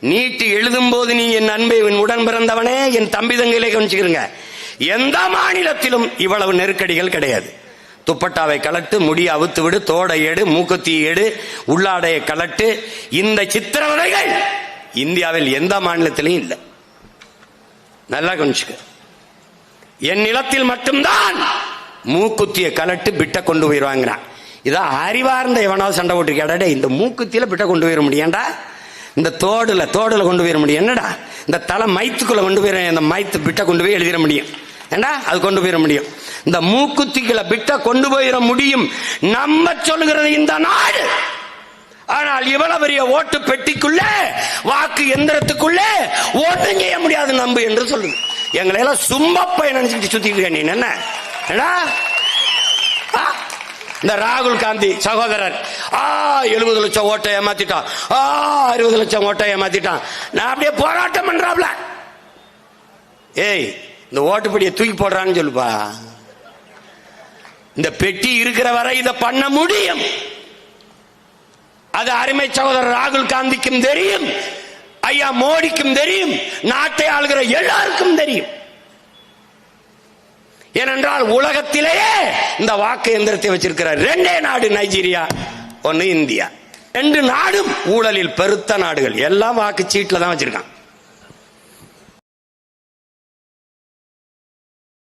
நீட்டு எழுதும் போது நீ என் அன்பை என் உடன் பிறந்தவனே என் தம்பி தங்கையிலே கவனிச்சுக்கிறங்க எந்த மாநிலத்திலும் இவ்வளவு நெருக்கடிகள் கிடையாது. துப்பட்டாவை கலட்டு முடி அவுத்து விடு தோடை எடு மூக்குத்தி எடு உள்ளாடையை கலட்டு. இந்த சித்திரவதைகள் இந்தியாவில் எந்த மாநிலத்திலையும் இல்லை. நல்லா கவனிச்சுக்க. என் நிலத்தில் மட்டும்தான் மூக்குத்திய கலட்டு பிட்ட கொண்டு போயிடுவாங்கிறான் இதான் அறிவார்ந்த எவனாவது சண்டை போட்டுருக்காடா இந்த மூக்குத்தியில பிட்ட கொண்டு போயிட முடியாண்டா? இந்த தோடுல தோடுல கொண்டு போயிட முடியும். என்னடா? இந்த தலை மைத்துக்குள்ள கொண்டு போயிட இந்த மைத்து பிட்ட கொண்டு போய் எழுதிட முடியும். ஏண்டா? அது கொண்டு போயிட முடியும். இந்த மூக்குத்திகளை பிட்ட கொண்டு போயிட முடியும். நம்ம சொல்லுகிறது இந்த நாடு. ஆனால் இவ்வளவு பெரிய ஓட்டு பெட்டிக்குள்ளே வாக்கு எந்திரத்துக்குள்ளே ஓட்டும் செய்ய முடியாது நம்பு என்று சொல்லுது. எங்களை எல்லாம் சும்மப்பை நினைச்சுட்டு சுத்திட்டு இருக்க நீ என்ன? என்னடா? இந்த ராகுல் காந்தி சகோதரர் ஆ எழுபது லட்சம் ஓட்டை ஏமாத்திட்டான். ஆ அறுபது லட்சம் ஓட்டை ஏமாத்திட்டான். நான் அப்படியே போராட்டம் பண்றாப்ல. ஏய் இந்த ஓட்டுப்படியை தூக்கி போடுறான்னு சொல்லுப்பா. இந்த பெட்டி இருக்கிற வரை இதை பண்ண முடியும். அது அருமை சகோதரர் ராகுல் காந்திக்கும் தெரியும். ஐயா மோடிக்கும் தெரியும். நாட்டை ஆளுகிற எல்லாருக்கும் தெரியும். ஏனென்றால் உலகத்திலேயே இந்த வாக்கு எந்திரத்தை வச்சிருக்கிறார். ரெண்டே நாடு நைஜீரியா ஒன்னு இந்தியா. ரெண்டு நாடும் ஊழலில் பெருத்த நாடுகள். எல்லாம் வாக்கு சீட்டில் தான் வச்சிருக்கான்